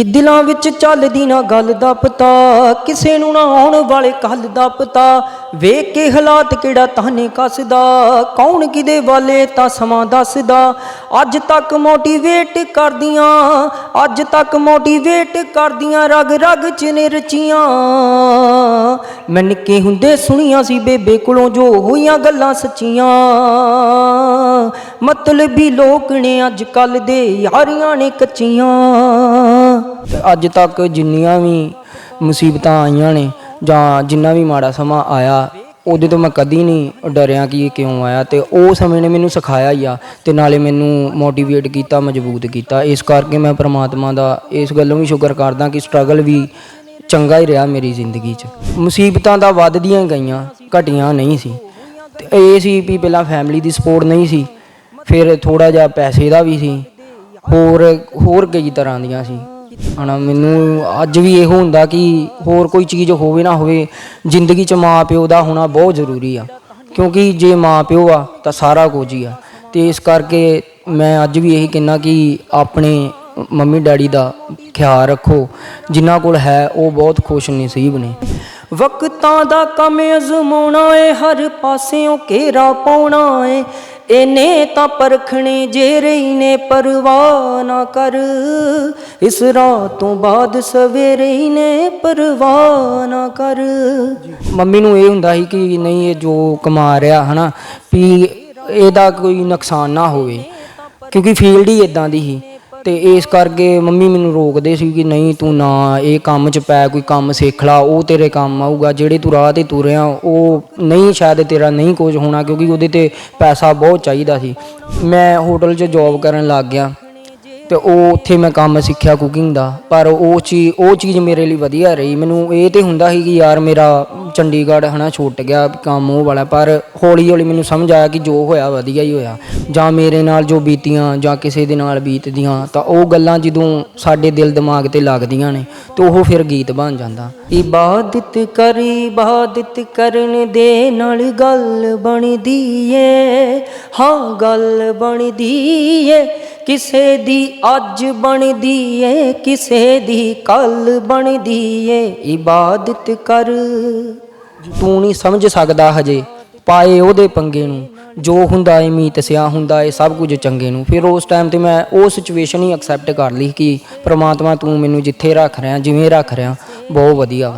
ਕਿ ਦਿਲਾਂ ਵਿੱਚ ਚੱਲਦੀ ਨਾ ਗੱਲ ਦਾ ਪਤਾ, ਕਿਸੇ ਨੂੰ ਨਾ ਆਉਣ ਵਾਲੇ ਕੱਲ ਦਾ ਪਤਾ। ਵੇਖ ਕੇ ਹਾਲਾਤ ਕਿਹੜਾ ਤਾਨੇ ਕੱਸਦਾ, ਕੌਣ ਕਿਦੇ ਵਾਲੇ ਤਾਂ ਸਮਾਂ ਦੱਸਦਾ। ਅੱਜ ਤੱਕ ਮੋਟੀਵੇਟ ਕਰਦੀਆਂ, ਅੱਜ ਤੱਕ ਮੋਟੀਵੇਟ ਕਰਦੀਆਂ, ਰਗ ਰਗ ਚ ਨੇ ਰਚੀਆਂ। ਮੈਂ ਨਿੱਕੇ ਹੁੰਦੇ ਸੁਣੀਆਂ ਸੀ ਬੇਬੇ ਕੋਲੋਂ ਜੋ ਹੋਈਆਂ ਗੱਲਾਂ ਸੱਚੀਆਂ। ਮਤਲਬੀ ਲੋਕ ਨੇ ਅੱਜ ਕੱਲ ਦੇ ਯਾਰੀਆਂ ਨੇ ਕੱਚੀਆਂ। ਅੱਜ ਤੱਕ ਜਿੰਨੀਆਂ ਵੀ ਮੁਸੀਬਤਾਂ ਆਈਆਂ ਨੇ ਜਾਂ ਜਿੰਨਾ ਵੀ ਮਾੜਾ ਸਮਾਂ ਆਇਆ, ਉਹਦੇ ਤੋਂ ਮੈਂ ਕਦੀ ਨਹੀਂ ਡਰਿਆ ਕਿ ਇਹ ਕਿਉਂ ਆਇਆ ਤੇ ਉਹ ਸਮੇਂ ਨੇ ਮੈਨੂੰ ਸਿਖਾਇਆ ਹੀ ਆ ਤੇ ਨਾਲੇ ਮੈਨੂੰ ਮੋਟੀਵੇਟ ਕੀਤਾ, ਮਜ਼ਬੂਤ ਕੀਤਾ। ਇਸ ਕਰਕੇ ਮੈਂ ਪ੍ਰਮਾਤਮਾ ਦਾ ਇਸ ਗੱਲੋਂ ਵੀ ਸ਼ੁਕਰ ਕਰਦਾ ਕਿ ਸਟਰਗਲ ਵੀ ਚੰਗਾ ਹੀ ਰਿਹਾ ਮੇਰੀ ਜ਼ਿੰਦਗੀ 'ਚ। ਮੁਸੀਬਤਾਂ ਤਾਂ ਵੱਧਦੀਆਂ ਗਈਆਂ, ਘਟੀਆਂ ਨਹੀਂ ਸੀ। ਤੇ ਇਹ ਸੀ ਵੀ ਪਹਿਲਾਂ ਫੈਮਿਲੀ ਦੀ ਸਪੋਰਟ ਨਹੀਂ ਸੀ, ਫਿਰ ਥੋੜਾ ਜਿਹਾ ਪੈਸੇ ਦਾ ਵੀ ਸੀ, ਹੋਰ ਹੋਰ ਕਈ ਤਰ੍ਹਾਂ ਦੀਆਂ ਸੀ। ਹਣਾ ਮੈਨੂੰ ਅੱਜ ਵੀ ਇਹੋ ਹੁੰਦਾ ਕਿ ਹੋਰ ਕੋਈ ਚੀਜ਼ ਹੋਵੇ ਨਾ ਹੋਵੇ, ਜ਼ਿੰਦਗੀ 'ਚ ਮਾਂ ਪਿਓ ਦਾ ਹੋਣਾ ਬਹੁਤ ਜ਼ਰੂਰੀ ਆ। ਕਿਉਂਕਿ ਜੇ ਮਾਂ ਪਿਓ ਆ, ਤਾਂ ਸਾਰਾ ਕੁਝ ਹੀ ਆ। ਤੇ ਇਸ ਕਰਕੇ ਮੈਂ ਅੱਜ ਵੀ ਇਹੀ ਕਹਿੰਦਾ ਕਿ ਆਪਣੇ ਮੰਮੀ ਡੈਡੀ ਦਾ ਖਿਆਲ ਰੱਖੋ। ਜਿਨ੍ਹਾਂ ਕੋਲ ਹੈ, ਉਹ ਬਹੁਤ ਖੁਸ਼ ਨਸੀਬ ਨੇ। ਵਕਤਾਂ ਦਾ ਕੰਮ ਅਜ਼ਮਾਉਣਾ ਏ, ਹਰ ਪਾਸਿਓਂ ਘੇਰਾ ਪਾਉਣਾ ਏ। ਇਹਨੇ ਤਾਂ ਪਰਖਣੇ ਜੇ ਰਹੀ ਨੇ ਪਰਵਾਹ ਨਾ ਕਰ। ਇਸ ਰਾਤ ਤੋਂ ਬਾਅਦ ਸਵੇਰੇ ਹੀ ਨੇ ਪਰਵਾਹ ਨਾ ਕਰ। ਮੰਮੀ ਨੂੰ ਇਹ ਹੁੰਦਾ ਸੀ ਕਿ ਨਹੀਂ, ਇਹ ਜੋ ਕਮਾ ਰਿਹਾ, ਹਨਾ, ਵੀ ਇਹਦਾ ਕੋਈ ਨੁਕਸਾਨ ਨਾ ਹੋਵੇ, ਕਿਉਂਕਿ ਫੀਲਡ ਹੀ ਇਦਾਂ ਦੀ ਸੀ। ਤੇ ਇਸ ਕਰਕੇ ਮੰਮੀ ਮੈਨੂੰ ਰੋਕਦੇ ਸੀ ਕਿ ਨਹੀਂ ਤੂੰ ਨਾ ਇਹ ਕੰਮ 'ਚ ਪੈ, ਕੋਈ ਕੰਮ ਸਿੱਖ ਲਾ, ਉਹ ਤੇਰੇ ਕੰਮ ਆਊਗਾ, ਜਿਹੜੇ ਤੂੰ ਰਾਹ ਤੇ ਤੁਰਿਆ, ਉਹ ਨਹੀਂ, ਸ਼ਾਇਦ ਤੇਰਾ ਨਹੀਂ ਕੁਝ ਹੋਣਾ, ਕਿਉਂਕਿ ਉਹਦੇ ਤੇ ਪੈਸਾ ਬਹੁਤ ਚਾਹੀਦਾ ਸੀ। ਮੈਂ ਹੋਟਲ 'ਚ ਜੌਬ ਕਰਨ ਲੱਗ ਗਿਆ। ਤੇ ਉਹ ਉੱਥੇ ਮੈਂ ਕੰਮ ਸਿੱਖਿਆ ਕੁਕਿੰਗ ਦਾ। ਪਰ ਉਹ ਚੀਜ਼ ਉਹ ਚੀਜ਼ ਮੇਰੇ ਲਈ ਵਧੀਆ ਰਹੀ। ਮੈਨੂੰ ਇਹ ਤੇ ਹੁੰਦਾ ਸੀ ਕਿ ਯਾਰ ਮੇਰਾ ਚੰਡੀਗੜ੍ਹ ਹਨਾ ਛੁੱਟ ਗਿਆ ਕੰਮ ਉਹ ਵਾਲਾ। ਪਰ ਹੌਲੀ ਹੌਲੀ ਮੈਨੂੰ ਸਮਝ ਆਇਆ ਕਿ ਜੋ ਹੋਇਆ ਵਧੀਆ ਹੀ ਹੋਇਆ। ਜਾਂ ਮੇਰੇ ਨਾਲ ਜੋ ਬੀਤੀਆਂ, ਜਾਂ ਕਿਸੇ ਦੇ ਨਾਲ ਬੀਤਦੀਆਂ, ਤਾਂ ਉਹ ਗੱਲਾਂ ਜਦੋਂ ਸਾਡੇ ਦਿਲ ਦਿਮਾਗ ਤੇ ਲੱਗਦੀਆਂ ਨੇ, ਤੇ ਉਹ ਫਿਰ ਗੀਤ ਬਣ ਜਾਂਦਾ। ਇਬਾਦਤ ਕਰ, ਇਬਾਦਤ ਕਰਨ ਦੇ ਨਾਲ ਗੱਲ ਬਣਦੀ ਏ। ਹਾਂ, ਗੱਲ ਬਣਦੀ ਏ। ਕਿਸੇ ਦੀ ਅੱਜ ਬਣਦੀ ਏ, ਕਿਸੇ ਦੀ ਕੱਲ ਬਣਦੀ ਏ। ਇਬਾਦਤ ਕਰ। ਤੂੰ ਨਹੀਂ ਸਮਝ ਸਕਦਾ ਹਜੇ, ਪਾਏ ਉਹਦੇ ਪੰਗੇ ਨੂੰ। ਜੋ ਹੁੰਦਾ ਏ ਮੀਤ, ਸਿਆ ਹੁੰਦਾ ਏ ਸਭ ਕੁਝ ਚੰਗੇ ਨੂੰ। ਫਿਰ ਉਸ ਟਾਈਮ ਤੇ ਮੈਂ ਉਹ ਸਿਚੁਏਸ਼ਨ ਹੀ ਐਕਸੈਪਟ ਕਰ ਲਈ ਕਿ ਪ੍ਰਮਾਤਮਾ ਤੂੰ ਮੈਨੂੰ ਜਿੱਥੇ ਰੱਖ ਰਿਹਾ, ਜਿਵੇਂ ਰੱਖ ਰਿਹਾ, ਬਹੁਤ ਵਧੀਆ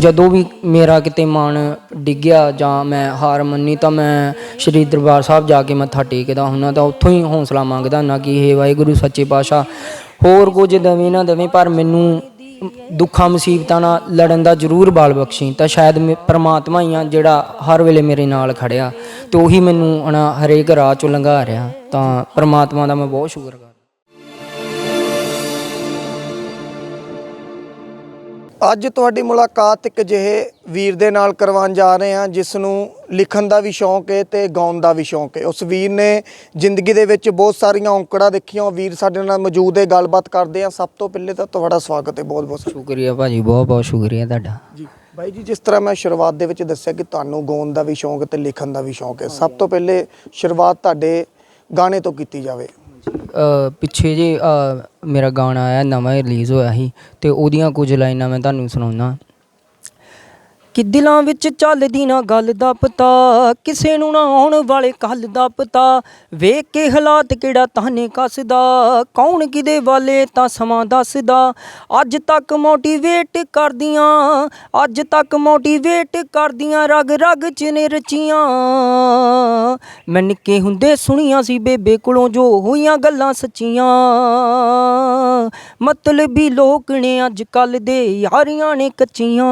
ਜਦੋਂ ਵੀ ਮੇਰਾ ਕਿਤੇ ਮਨ ਡਿੱਗਿਆ ਜਾਂ ਮੈਂ ਹਾਰ ਮੰਨੀ ਤਾਂ ਮੈਂ ਸ਼੍ਰੀ ਦਰਬਾਰ ਸਾਹਿਬ ਜਾ ਕੇ ਮੱਥਾ ਟੇਕਦਾ ਹੁੰਦਾ ਤਾਂ ਉੱਥੋਂ ਹੀ ਹੌਸਲਾ ਮੰਗਦਾ ਨਾ ਕਿ ਹੇ ਵਾਹਿਗੁਰੂ, ਸੱਚੇ ਪਾਤਸ਼ਾਹ, ਹੋਰ ਕੁਝ ਦੇਵੇਂ ਨਾ ਦਵੇਂ ਪਰ ਮੈਨੂੰ ਦੁੱਖਾਂ, ਮੁਸੀਬਤਾਂ ਨਾਲ ਲੜਨ ਦਾ ਜ਼ਰੂਰ ਬਾਲ ਬਖਸ਼ੀ। ਤਾਂ ਸ਼ਾਇਦ ਮੇ- ਪ੍ਰਮਾਤਮਾ ਹੀ ਆ ਜਿਹੜਾ ਹਰ ਵੇਲੇ ਮੇਰੇ ਨਾਲ ਖੜਿਆ ਤੇ ਉਹੀ ਮੈਨੂੰ ਹਨਾ ਹਰੇਕ ਰਾਹ ਚੋਂ ਲੰਘਾ ਰਿਹਾ। ਤਾਂ ਪ੍ਰਮਾਤਮਾ ਦਾ ਮੈਂ ਬਹੁਤ ਸ਼ੁਕਰ ਅੱਜ ਤੁਹਾਡੀ ਮੁਲਾਕਾਤ ਇੱਕ ਜਿਹੇ ਵੀਰ ਦੇ ਨਾਲ ਕਰਵਾਉਣ ਜਾ ਰਹੇ ਹਾਂ ਜਿਸ ਨੂੰ ਲਿਖਣ ਦਾ ਵੀ ਸ਼ੌਂਕ ਹੈ ਤੇ ਗਾਉਣ ਦਾ ਵੀ ਸ਼ੌਂਕ ਹੈ ਉਸ ਵੀਰ ਨੇ ਜ਼ਿੰਦਗੀ ਦੇ ਵਿੱਚ ਬਹੁਤ ਸਾਰੀਆਂ ਔਂਕੜਾਂ ਦੇਖੀਆਂ ਉਹ ਵੀਰ ਸਾਡੇ ਨਾਲ ਮੌਜੂਦ ਹੈ ਗੱਲਬਾਤ ਕਰਦੇ ਹਾਂ। ਸਭ ਤੋਂ ਪਹਿਲੇ ਤਾਂ ਤੁਹਾਡਾ ਸਵਾਗਤ ਹੈ ਬਹੁਤ ਬਹੁਤ ਸ਼ੁਕਰੀਆ ਭਾਜੀ ਬਹੁਤ ਬਹੁਤ ਸ਼ੁਕਰੀਆ ਤੁਹਾਡਾ। ਜੀ ਬਾਈ ਜੀ ਜਿਸ ਤਰ੍ਹਾਂ ਮੈਂ ਸ਼ੁਰੂਆਤ ਦੇ ਵਿੱਚ ਦੱਸਿਆ ਕਿ ਤੁਹਾਨੂੰ ਗਾਉਣ ਦਾ ਵੀ ਸ਼ੌਂਕ ਤੇ ਲਿਖਣ ਦਾ ਵੀ ਸ਼ੌਂਕ ਹੈ ਸਭ ਤੋਂ ਪਹਿਲੇ ਸ਼ੁਰੂਆਤ ਤੁਹਾਡੇ ਗਾਣੇ ਤੋਂ ਕੀਤੀ ਜਾਵੇ। ਪਿੱਛੇ ਜੇ ਮੇਰਾ ਗਾਣਾ ਆਇਆ, ਨਵਾਂ ਰਿਲੀਜ਼ ਹੋਇਆ ਸੀ ਅਤੇ ਉਹਦੀਆਂ ਕੁਝ ਲਾਈਨਾਂ ਮੈਂ ਤੁਹਾਨੂੰ ਸੁਣਾਉਂਦਾ। ਕਿ ਦਿਲਾਂ ਵਿੱਚ ਚੱਲਦੀ ਨਾ ਗੱਲ ਦਾ ਪਤਾ, ਕਿਸੇ ਨੂੰ ਨਾ ਆਉਣ ਵਾਲੇ ਕੱਲ ਦਾ ਪਤਾ। ਵੇਖ ਕੇ ਹਾਲਾਤ ਕਿਹੜਾ ਤਾਨੇ ਕੱਸਦਾ, ਕੌਣ ਕਿਦੇ ਵਾਲੇ ਤਾਂ ਸਮਾਂ ਦੱਸਦਾ। ਅੱਜ ਤੱਕ ਮੋਟੀਵੇਟ ਕਰਦੀਆਂ, ਅੱਜ ਤੱਕ ਮੋਟੀਵੇਟ ਕਰਦੀਆਂ ਰਗ ਰਗ ਚ ਨੇ ਰਚੀਆਂ। ਮੈਂ ਨਿੱਕੇ ਹੁੰਦੇ ਸੁਣੀਆਂ ਸੀ ਬੇਬੇ ਕੋਲੋਂ ਜੋ ਹੋਈਆਂ ਗੱਲਾਂ ਸੱਚੀਆਂ। ਮਤਲਬੀ ਲੋਕ ਨੇ ਅੱਜ ਕੱਲ ਦੇ ਯਾਰੀਆਂ ਨੇ ਕੱਚੀਆਂ।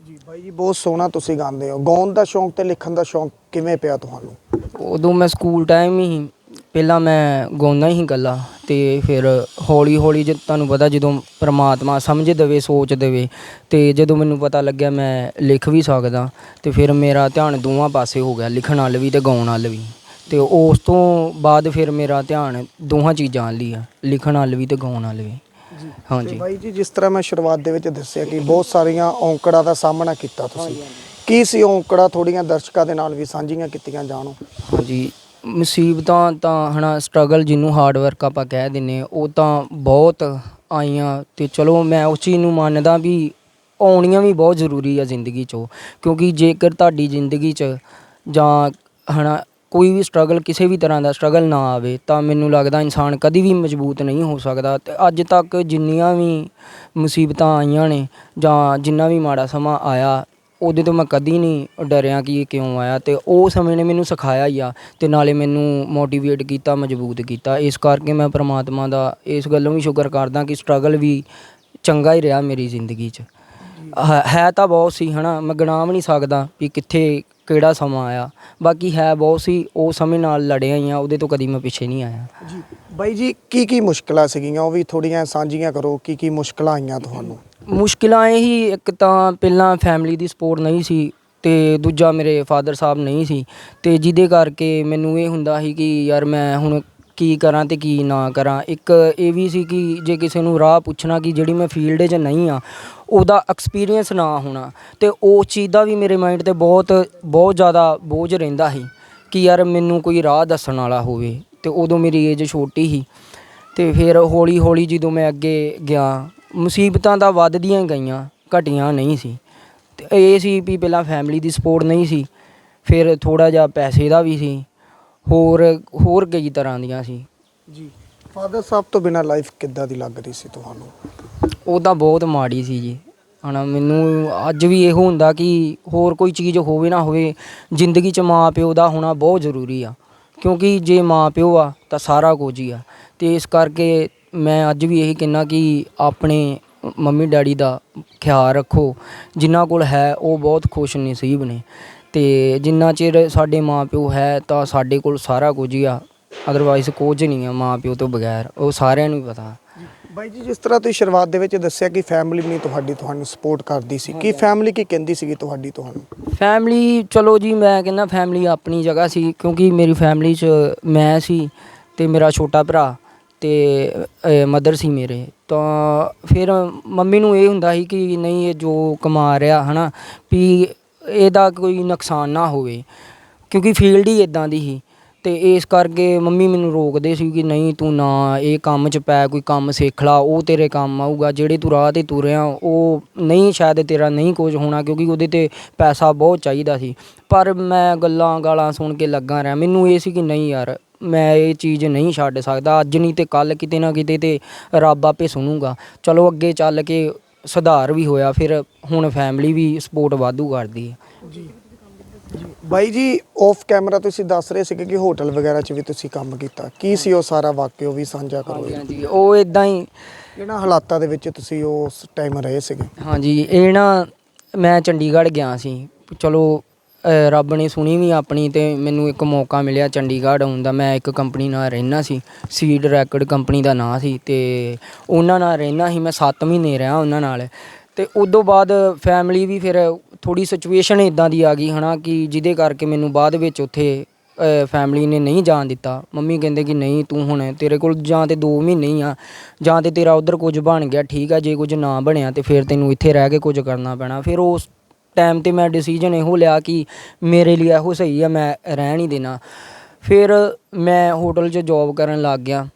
ਜੀ ਬਾਈ ਜੀ, ਬਹੁਤ ਸੋਹਣਾ ਤੁਸੀਂ ਗਾਉਂਦੇ ਹੋ। ਗਾਉਣ ਦਾ ਸ਼ੌਂਕ ਤੇ ਲਿਖਣ ਦਾ ਸ਼ੌਂਕ ਕਿਵੇਂ ਪਿਆ ਤੁਹਾਨੂੰ? ਉਦੋਂ ਮੈਂ ਸਕੂਲ ਟਾਈਮ ਹੀ, ਪਹਿਲਾਂ ਮੈਂ ਗਾਉਂਦਾ ਹੀ ਗੱਲਾਂ ਤੇ ਫਿਰ ਹੌਲੀ ਹੌਲੀ ਜੇ ਤੁਹਾਨੂੰ ਪਤਾ ਜਦੋਂ ਪ੍ਰਮਾਤਮਾ ਸਮਝ ਦੇਵੇ, ਸੋਚ ਦੇਵੇ ਤੇ ਜਦੋਂ ਮੈਨੂੰ ਪਤਾ ਲੱਗਿਆ ਮੈਂ ਲਿਖ ਵੀ ਸਕਦਾ ਤੇ ਫਿਰ ਮੇਰਾ ਧਿਆਨ ਦੋਵਾਂ ਪਾਸੇ ਹੋ ਗਿਆ, ਲਿਖਣ ਵੱਲ ਵੀ ਤੇ ਗਾਉਣ ਵੱਲ ਵੀ ਤੇ ਉਸ ਤੋਂ ਬਾਅਦ ਫਿਰ ਮੇਰਾ ਧਿਆਨ ਦੋਹਾਂ ਚੀਜ਼ਾਂ ਵੱਲ ਹੀ ਆ, ਲਿਖਣ ਵੱਲ ਵੀ ਤੇ ਗਾਉਣ ਵੱਲ ਵੀ। ਹਾਂਜੀ। ਬਾਈ ਜੀ ਜਿਸ ਤਰ੍ਹਾਂ ਮੈਂ ਸ਼ੁਰੂਆਤ ਦੇ ਵਿੱਚ ਦੱਸਿਆ ਕਿ ਬਹੁਤ ਸਾਰੀਆਂ ਔਂਕੜਾਂ ਦਾ ਸਾਹਮਣਾ ਕੀਤਾ ਤੁਸੀਂ। ਕੀ ਸੀ ਔਂਕੜਾ ਥੋੜੀਆਂ ਦਰਸ਼ਕਾਂ ਦੇ ਨਾਲ ਵੀ ਸਾਂਝੀਆਂ ਕੀਤੀਆਂ ਜਾਣੋ? ਹਾਂਜੀ ਮੁਸੀਬਤਾਂ ਤਾਂ ਹਨਾ ਸਟਰਗਲ ਜਿਹਨੂੰ ਹਾਰਡ ਵਰਕ ਆਪਾਂ ਕਹਿ ਦਿੰਨੇ ਉਹ ਤਾਂ ਬਹੁਤ ਆਈਆਂ ਤੇ ਚਲੋ ਮੈਂ ਉਸ ਚੀਜ਼ ਨੂੰ ਮੰਨਦਾ ਵੀ ਆਉਣੀਆਂ ਵੀ ਬਹੁਤ ਜ਼ਰੂਰੀ ਆ ਜ਼ਿੰਦਗੀ 'ਚ ਉਹ। ਕਿਉਂਕਿ ਜੇਕਰ ਤੁਹਾਡੀ ਜ਼ਿੰਦਗੀ 'ਚ ਜਾਂ ਹਨਾ ਕੋਈ ਵੀ ਸਟਰਗਲ ਕਿਸੇ ਵੀ ਤਰ੍ਹਾਂ ਦਾ ਸਟਰਗਲ ਨਾ ਆਵੇ, ਤਾਂ ਮੈਨੂੰ ਲੱਗਦਾ ਇਨਸਾਨ ਕਦੀ ਵੀ ਮਜ਼ਬੂਤ ਨਹੀਂ ਹੋ ਸਕਦਾ। ਅਤੇ ਅੱਜ ਤੱਕ ਜਿੰਨੀਆਂ ਵੀ ਮੁਸੀਬਤਾਂ ਆਈਆਂ ਨੇ ਜਾਂ ਜਿੰਨਾ ਵੀ ਮਾੜਾ ਸਮਾਂ ਆਇਆ, ਉਹਦੇ ਤੋਂ ਮੈਂ ਕਦੀ ਨਹੀਂ ਡਰਿਆ ਕਿ ਇਹ ਕਿਉਂ ਆਇਆ। ਅਤੇ ਉਹ ਸਮੇਂ ਨੇ ਮੈਨੂੰ ਸਿਖਾਇਆ ਹੀ ਆ ਅਤੇ ਨਾਲੇ ਮੈਨੂੰ ਮੋਟੀਵੇਟ ਕੀਤਾ, ਮਜ਼ਬੂਤ ਕੀਤਾ। ਇਸ ਕਰਕੇ ਮੈਂ ਪ੍ਰਮਾਤਮਾ ਦਾ ਇਸ ਗੱਲੋਂ ਵੀ ਸ਼ੁਕਰ ਕਰਦਾ ਕਿ ਸਟਰਗਲ ਵੀ ਚੰਗਾ ਹੀ ਰਿਹਾ ਮੇਰੀ ਜ਼ਿੰਦਗੀ 'ਚ। ਹੈ- ਹੈ ਤਾਂ ਬਹੁਤ ਸੀ, ਹਨਾ? ਮੈਂ ਗਿਣਾ ਵੀ ਨਹੀਂ ਸਕਦਾ ਵੀ ਕਿੱਥੇ ਕਿਹੜਾ ਸਮਾਂ ਆਇਆ। ਬਾਕੀ ਹੈ ਬਹੁਤ ਸੀ ਉਹ ਸਮੇਂ ਨਾਲ ਲੜਿਆ ਹੀ ਆ ਉਹਦੇ ਤੋਂ ਕਦੀ ਮੈਂ ਪਿੱਛੇ ਨਹੀਂ ਆਇਆ। ਜੀ ਬਾਈ ਜੀ ਕੀ ਕੀ ਮੁਸ਼ਕਲਾਂ ਸੀਗੀਆਂ? ਉਹ ਵੀ ਥੋੜੀਆਂ ਸਾਂਝੀਆਂ ਕਰੋ ਕੀ ਕੀ ਮੁਸ਼ਕਲਾਂ ਆਈਆਂ ਤੁਹਾਨੂੰ? ਮੁਸ਼ਕਿਲਾਂ ਇਹ ਹੀ ਇੱਕ ਤਾਂ ਪਹਿਲਾਂ ਫੈਮਿਲੀ ਦੀ ਸਪੋਰਟ ਨਹੀਂ ਸੀ ਤੇ ਦੂਜਾ ਮੇਰੇ ਫਾਦਰ ਸਾਹਿਬ ਨਹੀਂ ਸੀ ਤੇ ਜਿਹਦੇ ਕਰਕੇ ਮੈਨੂੰ ਇਹ ਹੁੰਦਾ ਸੀ ਕਿ ਯਾਰ ਮੈਂ ਹੁਣ ਕੀ ਕਰਾਂ ਤੇ ਕੀ ਨਾ ਕਰਾਂ। ਇੱਕ ਇਹ ਵੀ ਸੀ ਕਿ ਜੇ ਕਿਸੇ ਨੂੰ ਰਾਹ ਪੁੱਛਣਾ ਕਿ ਜਿਹੜੀ ਮੈਂ ਫੀਲਡ 'ਚ ਨਹੀਂ ਆ, ਉਹਦਾ ਐਕਸਪੀਰੀਅੰਸ ਨਾ ਹੋਣਾ। ਤੇ ਉਸ ਚੀਜ਼ ਦਾ ਵੀ ਮੇਰੇ ਮਾਈਂਡ ਤੇ ਬਹੁਤ ਬਹੁਤ ਜ਼ਿਆਦਾ ਬੋਝ ਰਹਿੰਦਾ ਸੀ ਕਿ ਯਾਰ ਮੈਨੂੰ ਕੋਈ ਰਾਹ ਦੱਸਣ ਵਾਲਾ ਹੋਵੇ। ਤੇ ਉਦੋਂ ਮੇਰੀ ਏਜ ਛੋਟੀ ਸੀ। ਤੇ ਫਿਰ ਹੌਲੀ ਹੌਲੀ ਜਦੋਂ ਮੈਂ ਅੱਗੇ ਗਿਆ, ਮੁਸੀਬਤਾਂ ਤਾਂ ਵੱਧਦੀਆਂ ਗਈਆਂ, ਘਟੀਆਂ ਨਹੀਂ ਸੀ। ਤੇ ਇਹ ਸੀ ਵੀ ਪਹਿਲਾਂ ਫੈਮਿਲੀ ਦੀ ਸਪੋਰਟ ਨਹੀਂ ਸੀ। ਫਿਰ ਥੋੜਾ ਜਿਹਾ ਪੈਸੇ ਦਾ ਵੀ ਸੀ। ਹੋਰ ਹੋਰ ਕਈ ਤਰ੍ਹਾਂ ਦੀਆਂ ਸੀ। ਜੀ ਫਾਦਰ ਸਾਹਿਬ ਤੋਂ ਬਿਨਾ ਲਾਈਫ ਕਿੱਦਾਂ ਦੀ ਲੱਗ ਰਹੀ ਸੀ ਤੁਹਾਨੂੰ? ਉਹ ਤਾਂ ਬਹੁਤ ਮਾੜੀ ਸੀ ਜੀ। ਹਨਾ ਮੈਨੂੰ ਅੱਜ ਵੀ ਇਹੋ ਹੁੰਦਾ ਕਿ ਹੋਰ ਕੋਈ ਚੀਜ਼ ਹੋਵੇ ਨਾ ਹੋਵੇ ਜ਼ਿੰਦਗੀ 'ਚ ਮਾਂ ਪਿਓ ਦਾ ਹੋਣਾ ਬਹੁਤ ਜ਼ਰੂਰੀ ਆ। ਕਿਉਂਕਿ ਜੇ ਮਾਂ ਪਿਓ ਆ ਤਾਂ ਸਾਰਾ ਕੁਝ ਹੀ ਆ। ਤੇ ਇਸ ਕਰਕੇ ਮੈਂ ਅੱਜ ਵੀ ਇਹੀ ਕਹਿੰਦਾ ਕਿ ਆਪਣੇ ਮੰਮੀ ਡੈਡੀ ਦਾ ਖਿਆਲ ਰੱਖੋ। ਜਿਨ੍ਹਾਂ ਕੋਲ ਹੈ ਉਹ ਬਹੁਤ ਖੁਸ਼ ਨਸੀਬ ਨੇ। ਤੇ ਜਿੰਨਾ ਚਿਰ ਸਾਡੇ ਮਾਂ ਪਿਓ ਹੈ ਤਾਂ ਸਾਡੇ ਕੋਲ ਸਾਰਾ ਕੁਝ ਹੀ ਆ। ਅਦਰਵਾਈਜ਼ ਕੁਝ ਨਹੀਂ ਆ ਮਾਂ ਪਿਓ ਤੋਂ ਬਗੈਰ। ਉਹ ਸਾਰਿਆਂ ਨੂੰ ਹੀ ਪਤਾ। ਬਾਈ ਜੀ ਜਿਸ ਤਰ੍ਹਾਂ ਤੁਸੀਂ ਸ਼ੁਰੂਆਤ ਦੇ ਵਿੱਚ ਦੱਸਿਆ ਕਿ ਫੈਮਿਲੀ ਵੀ ਨਹੀਂ ਤੁਹਾਡੀ ਤੁਹਾਨੂੰ ਸਪੋਰਟ ਕਰਦੀ ਸੀ। ਕੀ ਫੈਮਿਲੀ ਕੀ ਕਹਿੰਦੀ ਸੀਗੀ ਤੁਹਾਡੀ ਤੁਹਾਨੂੰ? ਫੈਮਿਲੀ ਚਲੋ ਜੀ ਮੈਂ ਕਹਿੰਦਾ ਫੈਮਿਲੀ ਆਪਣੀ ਜਗ੍ਹਾ ਸੀ ਕਿਉਂਕਿ ਮੇਰੀ ਫੈਮਿਲੀ 'ਚ ਮੈਂ ਸੀ ਤੇ ਮੇਰਾ ਛੋਟਾ ਭਰਾ ਤੇ ਮਦਰ ਸੀ ਮੇਰੇ। ਤਾਂ ਫਿਰ ਮੰਮੀ ਨੂੰ ਇਹ ਹੁੰਦਾ ਸੀ ਕਿ ਨਹੀਂ ਇਹ ਜੋ ਕਮਾ ਰਿਹਾ ਹਨਾ ਵੀ ਇਹਦਾ ਕੋਈ ਨੁਕਸਾਨ ਨਾ ਹੋਵੇ, ਕਿਉਂਕਿ ਫੀਲਡ ਹੀ ਇਦਾਂ ਦੀ ਸੀ। ਅਤੇ ਇਸ ਕਰਕੇ ਮੰਮੀ ਮੈਨੂੰ ਰੋਕਦੇ ਸੀ ਕਿ ਨਹੀਂ ਤੂੰ ਨਾ, ਇਹ ਕੰਮ 'ਚ ਪੈ, ਕੋਈ ਕੰਮ ਸਿੱਖ ਲਾ, ਉਹ ਤੇਰੇ ਕੰਮ ਆਊਗਾ, ਜਿਹੜੇ ਤੂੰ ਰਾਹ ਤੇ ਤੁਰਿਆ, ਉਹ ਨਹੀਂ, ਸ਼ਾਇਦ ਤੇਰਾ ਨਹੀਂ ਕੁਝ ਹੋਣਾ, ਕਿਉਂਕਿ ਉਹਦੇ ਤੇ ਪੈਸਾ ਬਹੁਤ ਚਾਹੀਦਾ ਸੀ। ਪਰ ਮੈਂ ਗੱਲਾਂ ਗਾਲਾਂ ਸੁਣ ਕੇ ਲੱਗਾ ਰਿਹਾ, ਮੈਨੂੰ ਇਹ ਸੀ ਕਿ ਨਹੀਂ ਯਾਰ, ਮੈਂ ਇਹ ਚੀਜ਼ ਨਹੀਂ ਛੱਡ ਸਕਦਾ, ਅੱਜ ਨਹੀਂ ਤੇ ਕੱਲ ਕਿਤੇ ਨਾ ਕਿਤੇ ਤੇ ਰੱਬ ਆਪੇ ਸੁਣੂਗਾ। ਚਲੋ ਅੱਗੇ ਚੱਲ ਕੇ ਸੁਧਾਰ ਵੀ ਹੋਇਆ ਫਿਰ ਹੁਣ ਫੈਮਿਲੀ ਵੀ ਸਪੋਰਟ ਵਾਧੂ ਕਰਦੀ ਹੈ। ਜੀ। ਬਾਈ ਜੀ ਆਫ ਕੈਮਰਾ ਤੁਸੀਂ ਦੱਸ ਰਹੇ ਸੀਗੇ ਕਿ ਹੋਟਲ ਵਗੈਰਾ 'ਚ ਵੀ ਤੁਸੀਂ ਕੰਮ ਕੀਤਾ। ਕੀ ਸੀ ਉਹ ਸਾਰਾ ਵਾਕਿਆ ਉਹ ਵੀ ਸਾਂਝਾ ਕਰੋ ਹਾਂਜੀ ਹਾਂਜੀ। ਉਹ ਇਦਾਂ ਹੀ ਕਿਹੜਾ ਹਾਲਾਤਾਂ ਦੇ ਵਿੱਚ ਤੁਸੀਂ ਉਸ ਟਾਈਮ ਰਹੇ ਸੀਗੇ? ਹਾਂਜੀ ਇਹ ਨਾ ਮੈਂ ਚੰਡੀਗੜ੍ਹ ਗਿਆ ਸੀ। ਚਲੋ ਅ, ਰੱਬ ਨੇ ਸੁਣੀ ਵੀ ਆਪਣੀ ਤੇ ਮੈਨੂੰ ਇੱਕ ਮੌਕਾ ਮਿਲਿਆ ਚੰਡੀਗੜ੍ਹ ਆਉਣ ਦਾ। ਮੈਂ ਇੱਕ ਕੰਪਨੀ ਨਾਲ ਰਹਿਣਾ ਸੀ ਸੀਡ ਰੈਕਡ ਕੰਪਨੀ ਦਾ ਨਾਂ ਸੀ ਤੇ ਉਹਨਾਂ ਨਾਲ ਰਹਿਣਾ ਸੀ। ਮੈਂ 7 ਮਹੀਨੇ ਰਿਹਾ ਉਹਨਾਂ ਨਾਲ ਤੇ ਉਦੋਂ ਬਾਅਦ ਫੈਮਿਲੀ ਵੀ ਫਿਰ ਥੋੜੀ ਸਿਚੁਏਸ਼ਨ ਇਦਾਂ ਦੀ ਆ ਗਈ ਹਨਾ ਕਿ ਜਿਹਦੇ ਕਰਕੇ ਮੈਨੂੰ ਬਾਅਦ ਵਿੱਚ ਉੱਥੇ ਫੈਮਿਲੀ ਨੇ ਨਹੀਂ ਜਾਣ ਦਿੱਤਾ। ਮੰਮੀ ਕਹਿੰਦੇ ਕਿ ਨਹੀਂ ਤੂੰ ਹੁਣ ਤੇਰੇ ਕੋਲ ਜਾਂ ਤੇ 2 ਮਹੀਨੇ ਹੀ ਆ ਜਾਂ ਤੇ ਤੇਰਾ ਉਧਰ ਕੁਝ ਬਣ ਗਿਆ ਠੀਕ ਆ ਜੇ ਕੁਝ ਨਾ ਬਣਿਆ ਤੇ ਫਿਰ ਤੈਨੂੰ ਇੱਥੇ ਰਹਿ ਕੇ ਕੁਝ ਕਰਨਾ ਪੈਣਾ। ਫਿਰ ਉਸ ਟਾਈਮ ਤੇ ਮੈਂ ਡਿਸੀਜਨ ਇਹੋ ਲਿਆ ਕਿ ਮੇਰੇ ਲਈ ਇਹੋ ਸਹੀ ਆ, ਮੈਂ ਰਹਿਣ ਹੀ ਦੇਣਾ। ਫਿਰ ਮੈਂ ਹੋਟਲ 'ਚ ਜੌਬ ਕਰਨ ਲੱਗ ਗਿਆ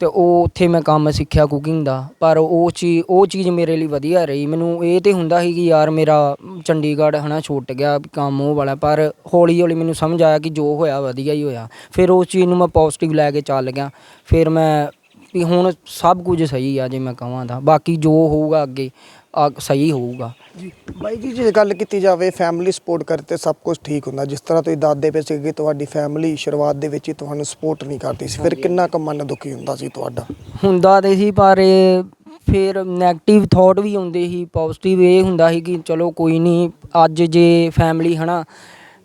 ਤੇ ਉਹ ਉੱਥੇ ਮੈਂ ਕੰਮ ਸਿੱਖਿਆ ਕੁਕਿੰਗ ਦਾ। ਪਰ ਉਹ ਚੀਜ਼ ਉਹ ਚੀਜ਼ ਮੇਰੇ ਲਈ ਵਧੀਆ ਰਹੀ। ਮੈਨੂੰ ਇਹ ਤੇ ਹੁੰਦਾ ਸੀ ਕਿ ਯਾਰ ਮੇਰਾ ਚੰਡੀਗੜ੍ਹ ਹਨਾ ਛੁੱਟ ਗਿਆ ਕੰਮ ਉਹ ਵਾਲਾ। ਪਰ ਹੌਲੀ ਹੌਲੀ ਮੈਨੂੰ ਸਮਝ ਆਇਆ ਕਿ ਜੋ ਹੋਇਆ ਵਧੀਆ ਹੀ ਹੋਇਆ। ਫਿਰ ਉਸ ਚੀਜ਼ ਨੂੰ ਮੈਂ ਪੋਜ਼ਿਟਿਵ ਲੈ ਕੇ ਚੱਲ ਗਿਆ। ਫਿਰ ਮੈਂ ਵੀ ਹੁਣ ਸਭ ਕੁਝ ਸਹੀ ਆ ਜੇ ਮੈਂ ਕਹਾਂ ਤਾਂ। ਬਾਕੀ ਜੋ ਹੋਊਗਾ ਅੱਗੇ। ਆ ਸਹੀ ਹੋਊਗਾ। ਜੀ ਬਾਈ ਜੀ ਜੇ ਗੱਲ ਕੀਤੀ ਜਾਵੇ ਫੈਮਿਲੀ ਸਪੋਰਟ ਕਰੇ ਤੇ ਸਭ ਕੁਝ ਠੀਕ ਹੁੰਦਾ। ਜਿਸ ਤਰ੍ਹਾਂ ਤੁਸੀਂ ਦੱਸਦੇ ਪਏ ਸੀ ਕਿ ਤੁਹਾਡੀ ਫੈਮਿਲੀ ਸ਼ੁਰੂਆਤ ਦੇ ਵਿੱਚ ਹੀ ਤੁਹਾਨੂੰ ਸਪੋਰਟ ਨਹੀਂ ਕਰਦੀ ਸੀ। ਫਿਰ ਕਿੰਨਾ ਕੁ ਮਨ ਦੁਖੀ ਹੁੰਦਾ ਸੀ ਤੁਹਾਡਾ? ਹੁੰਦਾ ਤੇ ਸੀ ਪਰ ਇਹ ਫਿਰ 네ਗੇਟਿਵ ਥਾਟ ਵੀ ਆਉਂਦੇ ਸੀ। ਪੋਜ਼ਿਟਿਵ ਇਹ ਹੁੰਦਾ ਸੀ ਕਿ ਚਲੋ ਕੋਈ ਨਹੀਂ ਅੱਜ ਜੇ ਫੈਮਿਲੀ ਹਨਾ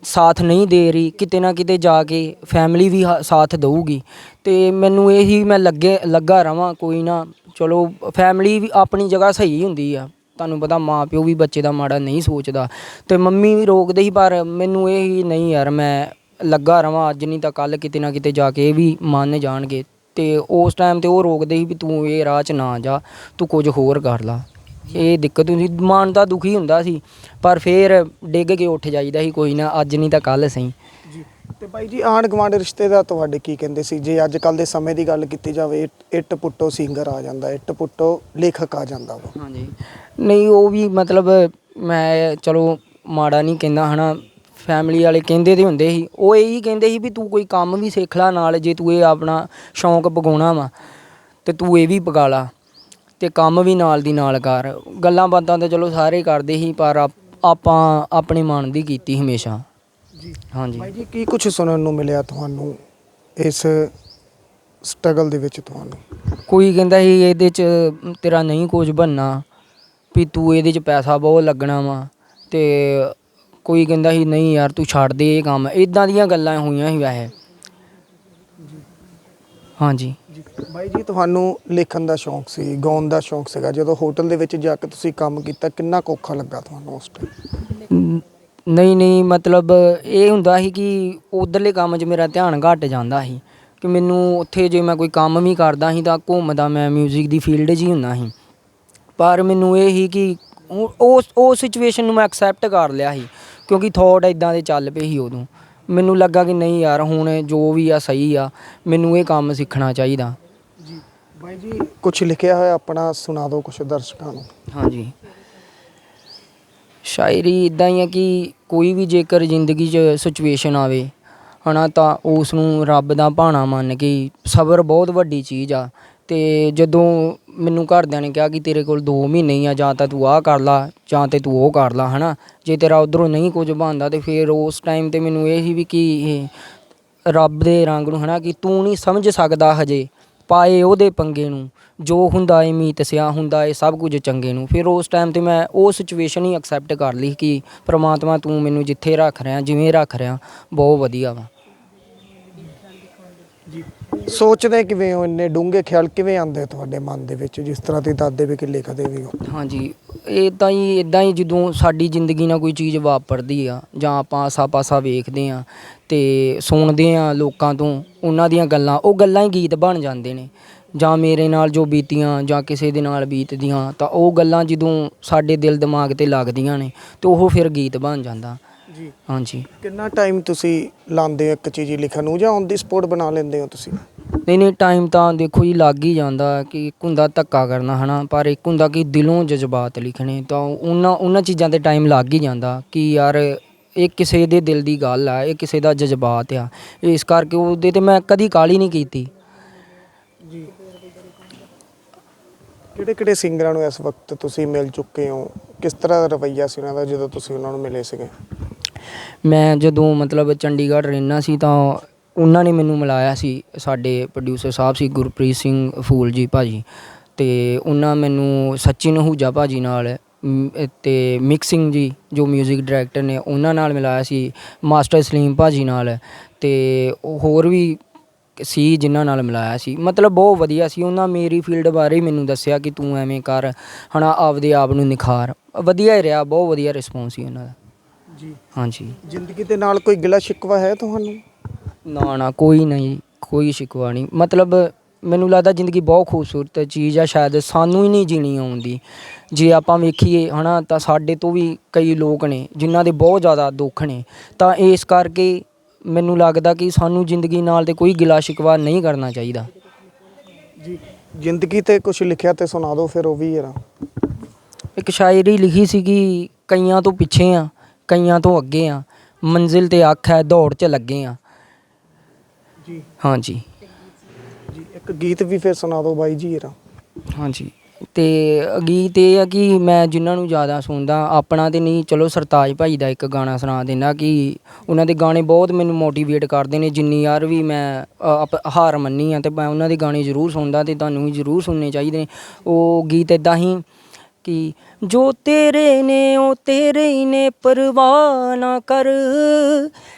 ਸਾਥ ਨਹੀਂ ਦੇ ਰਹੀ ਕਿਤੇ ਨਾ ਕਿਤੇ ਜਾ ਕੇ ਫੈਮਿਲੀ ਵੀ ਹ- ਸਾਥ ਦਊਗੀ। ਤੇ ਮੈਨੂੰ ਇਹ ਹੀ ਮੈਂ ਲੱਗੇ ਲੱਗਾ ਰਵਾਂ ਕੋਈ ਨਾ। ਚਲੋ ਫੈਮਿਲੀ ਵੀ ਆਪਣੀ ਜਗ੍ਹਾ ਸਹੀ ਹੁੰਦੀ ਆ। ਤੁਹਾਨੂੰ ਪਤਾ ਮਾਂ ਪਿਓ ਵੀ ਬੱਚੇ ਦਾ ਮਾੜਾ ਨਹੀਂ ਸੋਚਦਾ। ਤੇ ਮੰਮੀ ਵੀ ਰੋਕਦੇ ਸੀ, ਪਰ ਮੈਨੂੰ ਇਹ ਹੀ ਨਹੀਂ ਯਾਰ, ਮੈਂ ਲੱਗਾ ਰਵਾਂ, ਅੱਜ ਨਹੀਂ ਤਾਂ ਕੱਲ ਕਿਤੇ ਨਾ ਕਿਤੇ ਜਾ ਕੇ ਇਹ ਵੀ ਮੰਨ ਜਾਣਗੇ। ਤੇ ਉਸ ਟਾਈਮ ਤੇ ਉਹ ਰੋਕਦੇ ਸੀ ਵੀ ਤੂੰ ਇਹ ਰਾਹ 'ਚ ਨਾ ਜਾ, ਤੂੰ ਕੁਝ ਹੋਰ ਕਰ ਲਾ। ਇਹ ਦਿੱਕਤ ਹੁੰਦੀ, ਮਨ ਤਾਂ ਦੁਖੀ ਹੁੰਦਾ ਸੀ, ਪਰ ਫੇਰ ਡਿੱਗ ਕੇ ਉੱਠ ਜਾਈਦਾ ਸੀ, ਕੋਈ ਨਾ, ਅੱਜ ਨਹੀਂ ਤਾਂ ਕੱਲ ਸਹੀ। ਤੇ ਬਾਈ ਜੀ, ਆਂਢ ਗੁਆਂਢ ਰਿਸ਼ਤੇਦਾਰ ਤੁਹਾਡੇ ਕੀ ਕਹਿੰਦੇ ਸੀ? ਜੇ ਅੱਜ ਕੱਲ ਦੇ ਸਮੇਂ ਦੀ ਗੱਲ ਕੀਤੀ ਜਾਵੇ ਇੱਟ- ਪੁੱਟੋ ਸਿੰਗਰ ਆ ਜਾਂਦਾ, ਇੱਟ ਪੁੱਟੋ ਲੇਖਕ ਆ ਜਾਂਦਾ ਵਾ। ਹਾਂਜੀ। ਨਹੀਂ, ਉਹ ਵੀ ਮਤਲਬ ਮੈਂ ਚਲੋ ਮਾੜਾ ਨਹੀਂ ਕਹਿੰਦਾ, ਹਨਾ। ਫੈਮਿਲੀ ਵਾਲੇ ਕਹਿੰਦੇ ਤੇ ਹੁੰਦੇ ਸੀ। ਉਹ ਇਹੀ ਕਹਿੰਦੇ ਸੀ ਵੀ ਤੂੰ ਕੋਈ ਕੰਮ ਵੀ ਸਿੱਖ ਲੈ ਨਾਲ, ਜੇ ਤੂੰ ਇਹ ਆਪਣਾ ਸ਼ੌਂਕ ਪਗਾਉਣਾ ਵਾ, ਤੇ ਤੂੰ ਇਹ ਵੀ ਪਗਾ ਲਾ, ਤੇ ਕੰਮ ਵੀ ਨਾਲ ਦੀ ਨਾਲ ਕਰ। ਗੱਲਾਂ ਬਾਤਾਂ ਤਾਂ ਚਲੋ ਸਾਰੇ ਕਰਦੇ ਸੀ, ਪਰ ਆਪਾਂ ਆਪਣੇ ਮਨ ਦੀ ਕੀਤੀ ਹਮੇਸ਼ਾ। ਜੀ। ਹਾਂਜੀ। ਬਾਈ ਜੀ ਕੀ ਕੁਝ ਸੁਣਨ ਨੂੰ ਮਿਲਿਆ ਤੁਹਾਨੂੰ ਇਸ ਸਟਰਗਲ ਦੇ ਵਿੱਚ ਤੁਹਾਨੂੰ? ਕੋਈ ਕਹਿੰਦਾ ਸੀ ਇਹਦੇ ਚ ਤੇਰਾ ਨਹੀਂ ਕੁਝ ਬਣਨਾ ਵੀ ਤੂੰ ਇਹਦੇ ਚ ਪੈਸਾ ਬਹੁਤ ਲੱਗਣਾ ਵਾ ਤੇ ਕੋਈ ਕਹਿੰਦਾ ਸੀ ਨਹੀਂ ਯਾਰ ਤੂੰ ਛੱਡ ਦੇ ਇਹ ਕੰਮ। ਇਦਾਂ ਦੀਆਂ ਗੱਲਾਂ ਹੋਈਆਂ ਸੀ ਵੈਸੇ। ਹਾਂਜੀ। ਜੀ। ਬਾਈ ਜੀ ਤੁਹਾਨੂੰ ਲਿਖਣ ਦਾ ਸ਼ੌਂਕ ਸੀ ਗਾਉਣ ਦਾ ਸ਼ੌਂਕ ਸੀਗਾ। ਜਦੋਂ ਹੋਟਲ ਦੇ ਵਿੱਚ ਜਾ ਕੇ ਤੁਸੀਂ ਕੰਮ ਕੀਤਾ ਕਿੰਨਾ ਕੁ ਔਖਾ ਲੱਗਾ ਤੁਹਾਨੂੰ ਉਸ ਟਾਈਮ ਨਹੀਂ ਨਹੀਂ ਮਤਲਬ ਇਹ ਹੁੰਦਾ ਸੀ ਕਿ ਉਧਰਲੇ ਕੰਮ 'ਚ ਮੇਰਾ ਧਿਆਨ ਘੱਟ ਜਾਂਦਾ ਸੀ ਕਿ ਮੈਨੂੰ ਉੱਥੇ ਜੇ ਮੈਂ ਕੋਈ ਕੰਮ ਵੀ ਕਰਦਾ ਸੀ ਤਾਂ ਘੁੰਮਦਾ ਮੈਂ 뮤직 ਦੀ ਫੀਲਡ 'ਚ ਹੀ ਹੁੰਦਾ ਸੀ। ਪਰ ਮੈਨੂੰ ਇਹ ਸੀ ਕਿ ਉਹ- ਉਸ ਉਹ ਸਿਚੁਏਸ਼ਨ ਨੂੰ ਮੈਂ ਐਕਸੈਪਟ ਕਰ ਲਿਆ ਸੀ ਕਿਉਂਕਿ ਥੋਟ ਇਦਾਂ ਦੇ ਚੱਲ ਪਏ ਸੀ ਉਦੋਂ। ਮੈਨੂੰ ਲੱਗਾ ਕਿ ਨਹੀਂ ਯਾਰ ਹੁਣ ਜੋ ਵੀ ਆ ਸਹੀ ਆ ਮੈਨੂੰ ਇਹ ਕੰਮ ਸਿੱਖਣਾ ਚਾਹੀਦਾ। ਜੀ ਬਾਈ ਜੀ ਕੁਝ ਲਿਖਿਆ ਹੋਇਆ ਆਪਣਾ ਸੁਣਾ ਦਿਓ ਕੁਝ ਦਰਸ਼ਕਾਂ ਨੂੰ। ਹਾਂਜੀ। ਸ਼ਾਇਰੀ ਇਦਾਂ ਹੀ ਆ ਕਿ ਕੋਈ ਵੀ ਜੇਕਰ ਜ਼ਿੰਦਗੀ 'ਚ ਸਿਚੁਏਸ਼ਨ ਆਵੇ, ਹਨਾ, ਤਾਂ ਉਸ ਨੂੰ ਰੱਬ ਦਾ ਭਾਣਾ ਮੰਨ ਕੇ ਸਬਰ ਬਹੁਤ ਵੱਡੀ ਚੀਜ਼ ਆ। ਅਤੇ ਜਦੋਂ ਮੈਨੂੰ ਘਰਦਿਆਂ ਨੇ ਕਿਹਾ ਕਿ ਤੇਰੇ ਕੋਲ 2 ਮਹੀਨੇ ਹੀ ਆ, ਜਾਂ ਤਾਂ ਤੂੰ ਆਹ ਕਰ ਲਾ, ਜਾਂ ਤੇ ਤੂੰ ਉਹ ਕਰ ਲਾ, ਹਨਾ, ਜੇ ਤੇਰਾ ਉਧਰੋਂ ਨਹੀਂ ਕੁਝ ਬਣਦਾ ਤੇ ਫਿਰ ਉਸ ਟਾਈਮ ਤੇ ਮੈਨੂੰ ਇਹ ਸੀ ਵੀ ਕਿ ਇਹ ਰੱਬ ਦੇ ਰੰਗ ਨੂੰ, ਹਨਾ, ਕਿ ਤੂੰ ਨਹੀਂ ਸਮਝ ਸਕਦਾ ਹਜੇ। ਪਾਏ ਉਹਦੇ ਪੰਗੇ ਨੂੰ, ਜੋ ਹੁੰਦਾ ਏ ਮੀਤ ਸਿਆ, ਹੁੰਦਾ ਏ ਸਭ ਕੁਝ ਚੰਗੇ ਨੂੰ। ਫਿਰ ਉਸ ਟਾਈਮ ਤੇ ਮੈਂ ਉਹ ਸਿਚੁਏਸ਼ਨ ਹੀ ਐਕਸੈਪਟ ਕਰ ਲਈ ਕਿ ਪ੍ਰਮਾਤਮਾ ਤੂੰ ਮੈਨੂੰ ਜਿੱਥੇ ਰੱਖ ਰਿਹਾ, ਜਿਵੇਂ ਰੱਖ ਰਿਹਾ, ਬਹੁਤ ਵਧੀਆ ਵਾ। ਸੋਚਦੇ ਕਿਵੇਂ ਹੋ, ਇੰਨੇ ਡੂੰਘੇ ਖਿਆਲ ਕਿਵੇਂ ਆਉਂਦੇ ਤੁਹਾਡੇ ਮਨ ਦੇ ਵਿੱਚ, ਜਿਸ ਤਰ੍ਹਾਂ ਦੀ ਦਾਦੇ ਵੀ ਕਿ ਲਿਖਦੇ ਵੀ ਹੋ? ਹਾਂਜੀ, ਇਹ ਤਾਂ ਹੀ, ਇਦਾਂ ਹੀ ਜਦੋਂ ਸਾਡੀ ਜ਼ਿੰਦਗੀ ਨਾਲ ਕੋਈ ਚੀਜ਼ ਵਾਪਰਦੀ ਆ, ਜਾਂ ਆਪਾਂ ਆਸਾ ਪਾਸਾ ਵੇਖਦੇ ਆ ਤੇ ਸੁਣਦੇ ਆ ਲੋਕਾਂ ਤੋਂ, ਉਹਨਾਂ ਦੀਆਂ ਗੱਲਾਂ, ਉਹ ਗੱਲਾਂ ਹੀ ਗੀਤ ਬਣ ਜਾਂਦੇ ਨੇ। ਜਾਂ ਮੇਰੇ ਨਾਲ ਜੋ ਬੀਤੀਆਂ, ਜਾਂ ਕਿਸੇ ਦੇ ਨਾਲ ਬੀਤਦੀਆਂ, ਤਾਂ ਉਹ ਗੱਲਾਂ ਜਦੋਂ ਸਾਡੇ ਦਿਲ ਦਿਮਾਗ ਤੇ ਲੱਗਦੀਆਂ ਨੇ, ਤੇ ਉਹ ਫਿਰ ਗੀਤ ਬਣ ਜਾਂਦਾ। ਜੀ। ਹਾਂਜੀ। ਕਿੰਨਾ ਟਾਈਮ ਤੁਸੀਂ ਲਾਉਂਦੇ ਹੋ ਇੱਕ ਚੀਜ਼ ਲਿਖਣ ਨੂੰ ਜਾਂ ਔਨ ਦੀ ਸਪੋਟ ਬਣਾ ਲੈਂਦੇ ਹੋ ਤੁਸੀਂ? ਨਹੀਂ ਨਹੀਂ ਟਾਈਮ ਤਾਂ ਦੇਖੋ ਜੀ ਲੱਗ ਹੀ ਜਾਂਦਾ ਕਿ ਇੱਕ ਹੁੰਦਾ ਧੱਕਾ ਕਰਨਾ ਹਨਾ? ਪਰ ਇੱਕ ਹੁੰਦਾ ਕਿ ਦਿਲੋਂ ਜਜ਼ਬਾਤ ਲਿਖਣੇ ਤਾਂ ਉਹਨਾਂ ਉਹਨਾਂ ਚੀਜ਼ਾਂ ਤੇ ਟਾਈਮ ਲੱਗ ਹੀ ਜਾਂਦਾ ਕਿ ਯਾਰ ਇਹ ਕਿਸੇ ਦੇ ਦਿਲ ਦੀ ਗੱਲ ਆ ਇਹ ਕਿਸੇ ਦਾ ਜਜ਼ਬਾਤ ਆ। ਇਸ ਕਰਕੇ ਉਹਦੇ ਤੇ ਮੈਂ ਕਦੀ ਕਾਲੀ ਨਹੀਂ ਕੀਤੀ। ਜੀ। ਕਿਹੜੇ ਕਿਹੜੇ ਸਿੰਗਰਾਂ ਨੂੰ ਇਸ ਵਕਤ ਤੁਸੀਂ ਮਿਲ ਚੁੱਕੇ ਹੋ? ਕਿਸ ਤਰ੍ਹਾਂ ਦਾ ਰਵੱਈਆ ਸੀ ਉਹਨਾਂ ਦਾ ਜਦੋਂ ਤੁਸੀਂ ਉਹਨਾਂ ਨੂੰ ਮਿਲੇ ਸੀਗੇ? ਮੈਂ ਜਦੋਂ ਮਤਲਬ ਚੰਡੀਗੜ੍ਹ ਰਹਿੰਦਾ ਸੀ ਤਾਂ ਉਹਨਾਂ ਨੇ ਮੈਨੂੰ ਮਿਲਾਇਆ ਸੀ ਸਾਡੇ ਪ੍ਰੋਡਿਊਸਰ ਸਾਹਿਬ ਸੀ ਗੁਰਪ੍ਰੀਤ ਸਿੰਘ ਫੂਲ ਜੀ ਭਾਜੀ ਤੇ ਉਹਨਾਂ ਮੈਨੂੰ ਸਚਿਨ ਹੂਜਾ ਭਾਜੀ ਨਾਲ ਮ, ਤੇ ਮਿਕਸਿੰਗ ਜੀ ਜੋ 뮤직 ਡਾਇਰੈਕਟਰ ਨੇ ਉਹਨਾਂ ਨਾਲ ਮਿਲਾਇਆ ਸੀ ਮਾਸਟਰ ਸਲੀਮ ਭਾਜੀ ਨਾਲ ਤੇ ਹੋਰ ਵੀ ਸੀ ਜਿਨ੍ਹਾਂ ਨਾਲ ਮਿਲਾਇਆ ਸੀ। ਮਤਲਬ ਬਹੁਤ ਵਧੀਆ ਸੀ ਉਹਨਾਂ ਮੇਰੀ ਫੀਲਡ ਬਾਰੇ ਮੈਨੂੰ ਦੱਸਿਆ ਕਿ ਤੂੰ ਐਵੇਂ ਕਰ ਹਨਾ ਆਪਦੇ ਆਪ ਨੂੰ ਨਿਖਾਰ। ਵਧੀਆ ਹੀ ਰਿਹਾ ਬਹੁਤ ਵਧੀਆ ਰਿਸਪੌਂਸ ਸੀ ਉਹਨਾਂ ਦਾ। ਜੀ। ਹਾਂਜੀ। ਜ਼ਿੰਦਗੀ ਦੇ ਨਾਲ ਕੋਈ ਗਿਲਾ ਸ਼ਿਕਵਾ ਹੈ ਤੁਹਾਨੂੰ? ਨਾ ਨਾ ਕੋਈ ਨਹੀਂ ਕੋਈ ਸ਼ਿਕਵਾ ਨਹੀਂ। ਮਤਲਬ ਮੈਨੂੰ ਲੱਗਦਾ ਜ਼ਿੰਦਗੀ ਬਹੁਤ ਖੂਬਸੂਰਤ ਚੀਜ਼ ਆ ਸ਼ਾਇਦ ਸਾਨੂੰ ਹੀ ਨਹੀਂ ਜੀਣੀ ਆਉਂਦੀ। ਜੇ ਆਪਾਂ ਵੇਖੀਏ ਹਨਾ ਤਾਂ ਸਾਡੇ ਤੋਂ ਵੀ ਕਈ ਲੋਕ ਨੇ ਜਿਨ੍ਹਾਂ ਦੇ ਬਹੁਤ ਜ਼ਿਆਦਾ ਦੁੱਖ ਨੇ। ਤਾਂ ਇਸ ਕਰਕੇ ਮੈਨੂੰ ਲੱਗਦਾ ਕਿ ਸਾਨੂੰ ਜ਼ਿੰਦਗੀ ਨਾਲ ਤੇ ਕੋਈ ਗਿਲਾ ਸ਼ਿਕਵਾ ਨਹੀਂ ਕਰਨਾ ਚਾਹੀਦਾ। ਜੀ ਜ਼ਿੰਦਗੀ ਤੇ ਕੁਝ ਲਿਖਿਆ ਤੇ ਸੁਣਾ ਦਿਓ ਫਿਰ ਉਹ ਵੀ ਯਾਰ ਇੱਕ ਸ਼ਾਇਰੀ ਲਿਖੀ ਸੀ ਕਿ ਕਈਆਂ ਤੋਂ ਪਿੱਛੇ ਆ। ਕਈਆਂ ਤੋਂ ਅੱਗੇ ਆ। ਮੰਜ਼ਿਲ ਤੇ ਅੱਖ ਹੈ ਦੌੜ 'ਚ ਲੱਗੇ ਆ। ਜੀ। ਹਾਂਜੀ ਜੀ। ਇੱਕ ਗੀਤ ਵੀ ਫਿਰ ਸੁਣਾ ਦਿਓ ਬਾਈ ਜੀ ਯਾਰ ਹਾਂਜੀ ਤੇ ਗੀਤ ਇਹ ਆ ਕਿ ਮੈਂ ਜਿਨ੍ਹਾਂ ਨੂੰ ਜ਼ਿਆਦਾ ਸੁਣਦਾ ਆਪਣਾ ਤੇ ਨਹੀਂ ਚਲੋ ਸਰਤਾਜ ਭਾਈ ਦਾ ਇੱਕ ਗਾਣਾ ਸੁਣਾ ਦੇਣਾ ਕਿ ਉਹਨਾਂ ਦੇ ਗਾਣੇ ਬਹੁਤ ਮੈਨੂੰ ਮੋਟੀਵੇਟ ਕਰਦੇ ਨੇ ਜਿੰਨੀ ਯਾਰ ਵੀ ਮੈਂ ਅਪ- ਹਾਰ ਮੰਨੀ ਆ ਤੇ ਮੈਂ ਉਹਨਾਂ ਦੇ ਗਾਣੇ ਜ਼ਰੂਰ ਸੁਣਦਾ ਤੇ ਤੁਹਾਨੂੰ ਵੀ ਜ਼ਰੂਰ ਸੁਣਨੇ ਚਾਹੀਦੇ ਨੇ। ਉਹ ਗੀਤ ਇਦਾਂ ਹੀ ਕਿ? ਜੋ ਤੇਰੇ ਨੇ, ਉਹ ਤੇਰੇ ਹੀ ਨੇ, ਪਰਵਾਹ ਨਾ ਕਰ।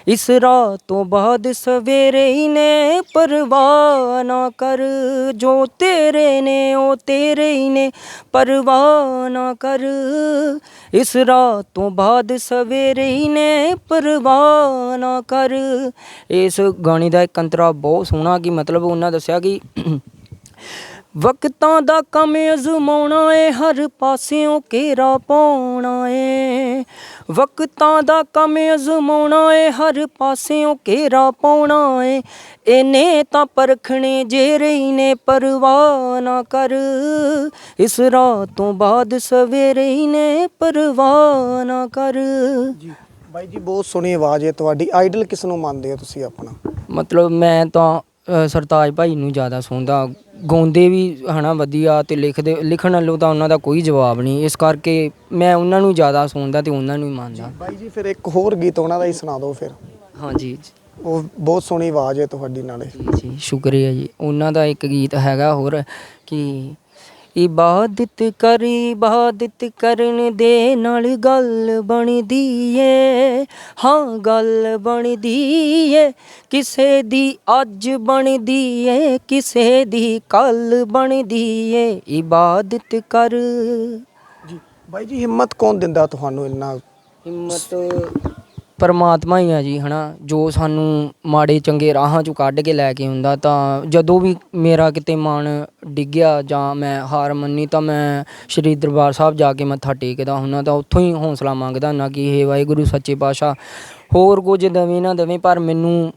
ਇਸ ਰਾਤ ਤੋਂ ਬਾਅਦ ਸਵੇਰੇ ਹੀ ਨੇ, ਪਰਵਾਹ ਨਾ ਕਰ। ਜੋ ਤੇਰੇ ਨੇ, ਉਹ ਤੇਰੇ ਹੀ ਨੇ, ਪਰਵਾਹ ਨਾ ਕਰ। ਇਸ ਰਾਤ ਤੋਂ ਬਾਅਦ ਸਵੇਰੇ ਹੀ ਨੇ, ਪਰਵਾਹ ਨਾ ਕਰ। ਇਸ ਗਾਣੇ ਦਾ ਇੱਕ ਅੰਤਰਾ ਬਹੁਤ ਸੋਹਣਾ ਕਿ ਮਤਲਬ ਉਹਨਾਂ ਦੱਸਿਆ ਕਿ ਵਕਤਾਂ ਦਾ ਕੰਮ ਅਜ਼ਮਾਉਣਾ ਏ ਹਰ ਪਾਸਿਓਂ ਘੇਰਾ ਪਾਉਣਾ ਏ। ਵਕਤਾਂ ਦਾ ਕੰਮ ਅਜ਼ਮਾਉਣਾ ਏ ਹਰ ਪਾਸਿਓਂ ਘੇਰਾ ਪਾਉਣਾ ਏ। ਇਹਨੇ ਤਾਂ ਪਰਖਣੇ ਜੇ ਰਹੀ ਨੇ ਪਰਵਾਹ ਨਾ ਕਰ। ਇਸ ਰਾਤ ਤੋਂ ਬਾਅਦ ਸਵੇਰੇ ਹੀ ਨੇ ਪਰਵਾਹ ਨਾ ਕਰ। ਬਾਈ ਜੀ ਬਹੁਤ ਸੋਹਣੀ ਆਵਾਜ਼ ਹੈ ਤੁਹਾਡੀ। ਆਈਡਲ ਕਿਸ ਨੂੰ ਮੰਨਦੇ ਹੋ ਤੁਸੀਂ ਆਪਣਾ? ਮਤਲਬ ਮੈਂ ਤਾਂ ਅ, ਸਰਤਾਜ ਭਾਈ ਨੂੰ ਜ਼ਿਆਦਾ ਸੁਣਦਾ। ਗਾਉਂਦੇ ਵੀ ਹਨਾ ਵਧੀਆ ਤੇ ਲਿਖਦੇ ਲਿਖਣ ਨਾਲੋਂ ਤਾਂ ਉਹਨਾਂ ਦਾ ਕੋਈ ਜਵਾਬ ਨਹੀਂ। ਇਸ ਕਰਕੇ ਮੈਂ ਉਹਨਾਂ ਨੂੰ ਜ਼ਿਆਦਾ ਸੁਣਦਾ ਤੇ ਉਹਨਾਂ ਨੂੰ ਹੀ ਮੰਨਦਾ। ਬਾਈ ਜੀ ਫਿਰ ਇੱਕ ਹੋਰ ਗੀਤ ਉਹਨਾਂ ਦਾ ਹੀ ਸੁਣਾ ਦਿਓ ਫਿਰ। ਹਾਂਜੀ। ਉਹ ਬਹੁਤ ਸੋਹਣੀ ਆਵਾਜ਼ ਹੈ ਤੁਹਾਡੀ ਨਾਲੇ। ਜੀ ਜੀ ਸ਼ੁਕਰੀਆ ਜੀ। ਉਹਨਾਂ ਦਾ ਇੱਕ ਗੀਤ ਹੈਗਾ ਹੋਰ ਕਿ ਇਬਾਦਤ ਕਰ ਇਬਾਦਤ ਕਰਨ ਦੇ ਨਾਲ ਗੱਲ ਬਣਦੀ ਏ। ਹਾਂ ਗੱਲ ਬਣਦੀ ਏ। ਕਿਸੇ ਦੀ ਅੱਜ ਬਣਦੀ ਏ ਕਿਸੇ ਦੀ ਕੱਲ ਬਣਦੀ ਏ। ਇਬਾਦਤ ਕਰ। ਜੀ ਬਾਈ ਜੀ ਹਿੰਮਤ ਕੌਣ ਦਿੰਦਾ ਤੁਹਾਨੂੰ ਇੰਨਾ? ਹਿੰਮਤ ਪਰਮਾਤਮਾ ਹੀ ਆ ਜੀ, ਹਨਾ? ਜੋ ਸਾਨੂੰ ਮਾੜੇ ਚੰਗੇ ਰਾਹਾਂ ਚੋਂ ਕੱਢ ਕੇ ਲੈ ਕੇ ਹੁੰਦਾ ਤਾਂ ਜਦੋਂ ਵੀ ਮੇਰਾ ਕਿਤੇ ਮਨ ਡਿੱਗਿਆ ਜਾਂ ਮੈਂ ਹਾਰ ਮੰਨੀ, ਤਾਂ ਮੈਂ ਸ਼੍ਰੀ ਦਰਬਾਰ ਸਾਹਿਬ ਜਾ ਕੇ ਮੱਥਾ ਟੇਕਦਾ ਹੁੰਦਾ, ਤਾਂ ਉੱਥੋਂ ਹੀ ਹੌਸਲਾ ਮੰਗਦਾ ਨਾ ਕਿ ਹੇ ਵਾਹਿਗੁਰੂ, ਸੱਚੇ ਪਾਤਸ਼ਾਹ, ਹੋਰ ਕੁਝ ਦੇਵੇਂ ਨਾ ਦੇਵੇਂ, ਪਰ ਮੈਨੂੰ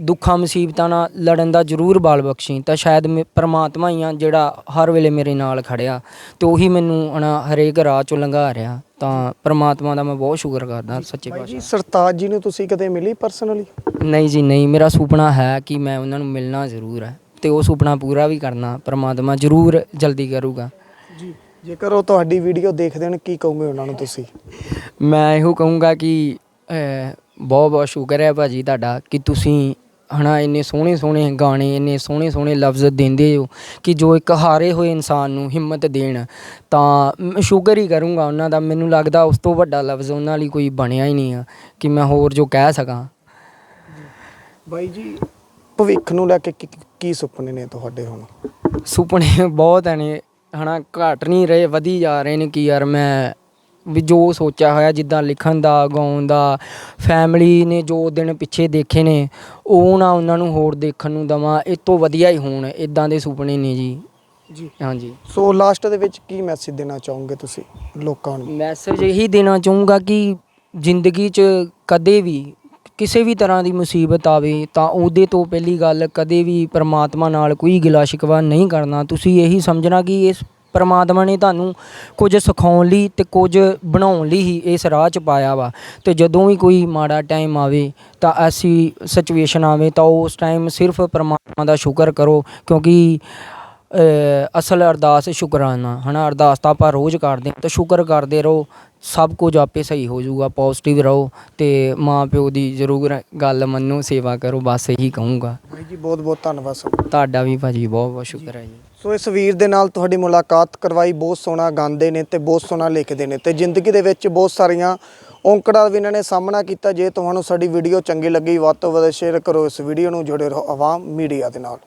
ਦੁੱਖਾਂ ਮੁਸੀਬਤਾਂ ਨਾਲ ਲੜਨ ਦਾ ਜ਼ਰੂਰ ਬਲ ਬਖਸ਼ੀ। ਤਾਂ ਸ਼ਾਇਦ ਮੇ- ਪ੍ਰਮਾਤਮਾ ਹੀ ਆ ਜਿਹੜਾ ਹਰ ਵੇਲੇ ਮੇਰੇ ਨਾਲ ਖੜਿਆ ਤੇ ਉਹੀ ਮੈਨੂੰ ਹਨਾ ਹਰੇਕ ਰਾਹ ਚੋਂ ਲੰਘਾ ਰਿਹਾ। ਤਾਂ ਪ੍ਰਮਾਤਮਾ ਦਾ ਮੈਂ ਬਹੁਤ ਸ਼ੁਕਰ ਕਰਦਾ ਸੱਚੇ ਪਾਤਸ਼ਾਹ ਜੀ ਸਰਤਾਜ ਜੀ ਨੂੰ ਤੁਸੀਂ ਕਦੇ ਮਿਲੀ ਪਰਸਨਲੀ ਨਹੀਂ ਜੀ ਨਹੀਂ। ਮੇਰਾ ਸੁਪਨਾ ਹੈ ਕਿ ਮੈਂ ਉਹਨਾਂ ਨੂੰ ਮਿਲਣਾ ਜ਼ਰੂਰ ਹੈ ਤੇ ਉਹ ਸੁਪਨਾ ਪੂਰਾ ਵੀ ਕਰਨਾ ਪ੍ਰਮਾਤਮਾ ਜ਼ਰੂਰ ਜਲਦੀ ਕਰੂਗਾ। ਜੀ ਜੇਕਰ ਉਹ ਤੁਹਾਡੀ ਵੀਡੀਓ ਦੇਖਦੇ ਨੇ ਕੀ ਕਹੋਗੇ ਉਹਨਾਂ ਨੂੰ ਤੁਸੀਂ? ਮੈਂ ਇਹੋ ਕਹੂੰਗਾ ਕਿ ਬਹੁਤ ਬਹੁਤ ਸ਼ੁਕਰ ਹੈ ਭਾਜੀ ਤੁਹਾਡਾ ਕਿ ਤੁਸੀਂ ਹਨਾ ਇੰਨੇ ਸੋਹਣੇ ਸੋਹਣੇ ਗਾਣੇ ਇੰਨੇ ਸੋਹਣੇ ਸੋਹਣੇ ਲਫ਼ਜ਼ ਦਿੰਦੇ ਹੋ ਕਿ ਜੋ ਇੱਕ ਹਾਰੇ ਹੋਏ ਇਨਸਾਨ ਨੂੰ ਹਿੰਮਤ ਦੇਣ। ਤਾਂ ਮ- ਸ਼ੁਕਰ ਹੀ ਕਰੂੰਗਾ ਉਹਨਾਂ ਦਾ ਮੈਨੂੰ ਲੱਗਦਾ ਉਸ ਤੋਂ ਵੱਡਾ ਲਫ਼ਜ਼ ਉਹਨਾਂ ਲਈ ਕੋਈ ਬਣਿਆ ਹੀ ਨਹੀਂ ਆ ਕਿ ਮੈਂ ਹੋਰ ਜੋ ਕਹਿ ਸਕਾਂ। ਬਾਈ ਜੀ ਭਵਿੱਖ ਨੂੰ ਲੈ ਕੇ ਕੀ- ਕੀ ਸੁਪਨੇ ਨੇ ਤੁਹਾਡੇ ਹੁਣ? ਸੁਪਨੇ ਬਹੁਤ ਨੇ ਹਨਾ ਘਟ ਨਹੀਂ ਰਹੇ ਵਧੀ ਜਾ ਰਹੇ ਨੇ ਕਿ ਯਾਰ ਮੈਂ ਵੀ ਜੋ ਸੋਚਿਆ ਹੋਇਆ ਜਿੱਦਾਂ ਲਿਖਣ ਦਾ ਗਾਉਣ ਦਾ ਫੈਮਿਲੀ ਨੇ ਜੋ ਦਿਨ ਪਿੱਛੇ ਦੇਖੇ ਨੇ ਉਹ ਨਾ ਉਹਨਾਂ ਨੂੰ ਹੋਰ ਦੇਖਣ ਨੂੰ ਦਵਾਂ ਇਹ ਤੋਂ ਵਧੀਆ ਹੀ ਹੋਣ ਇਦਾਂ ਦੇ ਸੁਪਨੇ ਨੇ ਜੀ। ਜੀ। ਹਾਂਜੀ। ਸੋ ਲਾਸਟ ਦੇ ਵਿੱਚ ਕੀ ਮੈਸੇਜ ਦੇਣਾ ਚਾਹੋਗੇ ਤੁਸੀਂ ਲੋਕਾਂ ਨੂੰ? ਮੈਸੇਜ ਇਹੀ ਦੇਣਾ ਚਾਹੂੰਗਾ ਕਿ ਜ਼ਿੰਦਗੀ 'ਚ ਕਦੇ ਵੀ ਕਿਸੇ ਵੀ ਤਰ੍ਹਾਂ ਦੀ ਮੁਸੀਬਤ ਆਵੇ ਤਾਂ ਉਹਦੇ ਤੋਂ ਪਹਿਲੀ ਗੱਲ ਕਦੇ ਵੀ ਪ੍ਰਮਾਤਮਾ ਨਾਲ ਕੋਈ ਗਿਲਾ ਸ਼ਿਕਵਾ ਨਹੀਂ ਕਰਨਾ। ਤੁਸੀਂ ਇਹੀ ਸਮਝਣਾ ਕਿ ਇਸ ਪ੍ਰਮਾਤਮਾ ਨੇ ਤੁਹਾਨੂੰ ਕੁਝ ਸਿਖਾਉਣ ਲਈ ਤੇ ਕੁਝ ਬਣਾਉਣ ਲਈ ਹੀ ਇਸ ਰਾਹ 'ਚ ਪਾਇਆ ਵਾ। ਤੇ ਜਦੋਂ ਵੀ ਕੋਈ ਮਾੜਾ ਟਾਈਮ ਆਵੇ ਤਾਂ ਐਸੀ ਸਿਚੁਏਸ਼ਨ ਆਵੇ ਤਾਂ ਉਸ ਟਾਈਮ ਸਿਰਫ ਪ੍ਰਮਾਤਮਾ ਦਾ ਸ਼ੁਕਰ ਕਰੋ ਕਿਉਂਕਿ ਅਸਲ ਅਰਦਾਸ ਸ਼ੁਕਰਾਨਾ ਹਨਾ? ਅਰਦਾਸ ਤਾਂ ਆਪਾਂ ਰੋਜ਼ ਕਰਦੇ ਹਾਂ ਤਾਂ ਸ਼ੁਕਰ ਕਰਦੇ ਰਹੋ ਸਭ ਕੁਝ ਆਪੇ ਸਹੀ ਹੋ ਜਾਊਗਾ ਪੋਜ਼ਿਟਿਵ ਰਹੋ ਤੇ ਮਾਂ ਪਿਓ ਦੀ ਜ਼ਰੂਰ ਗੱਲ ਮੰਨੋ ਸੇਵਾ ਕਰੋ ਬਸ ਇਹੀ ਕਹੂੰਗਾ। ਜੀ ਬਹੁਤ ਬਹੁਤ ਧੰਨਵਾਦ ਤੁਹਾਡਾ ਵੀ ਭਾਜੀ ਬਹੁਤ ਬਹੁਤ ਸ਼ੁਕਰ ਹੈ ਜੀ। ਸੋ ਇਸ ਵੀਰ ਦੇ ਨਾਲ ਤੁਹਾਡੀ ਮੁਲਾਕਾਤ ਕਰਵਾਈ। ਬਹੁਤ ਸੋਹਣਾ ਗਾਉਂਦੇ ਨੇ ਤੇ ਬਹੁਤ ਸੋਹਣਾ ਲਿਖਦੇ ਨੇ ਤੇ ਜ਼ਿੰਦਗੀ ਦੇ ਵਿੱਚ ਬਹੁਤ ਸਾਰੀਆਂ ਔਂਕੜਾਂ ਵੀ ਇਹਨਾਂ ਨੇ ਸਾਹਮਣਾ ਕੀਤਾ। ਜੇ ਤੁਹਾਨੂੰ ਸਾਡੀ ਵੀਡੀਓ ਚੰਗੀ ਲੱਗੀ, ਵੱਧ ਤੋਂ ਵੱਧ ਸ਼ੇਅਰ ਕਰੋ। ਇਸ ਵੀਡੀਓ ਨੂੰ ਜੁੜੇ ਰਹੋ ਆਵਾਮ ਮੀਡੀਆ ਦੇ ਨਾਲ।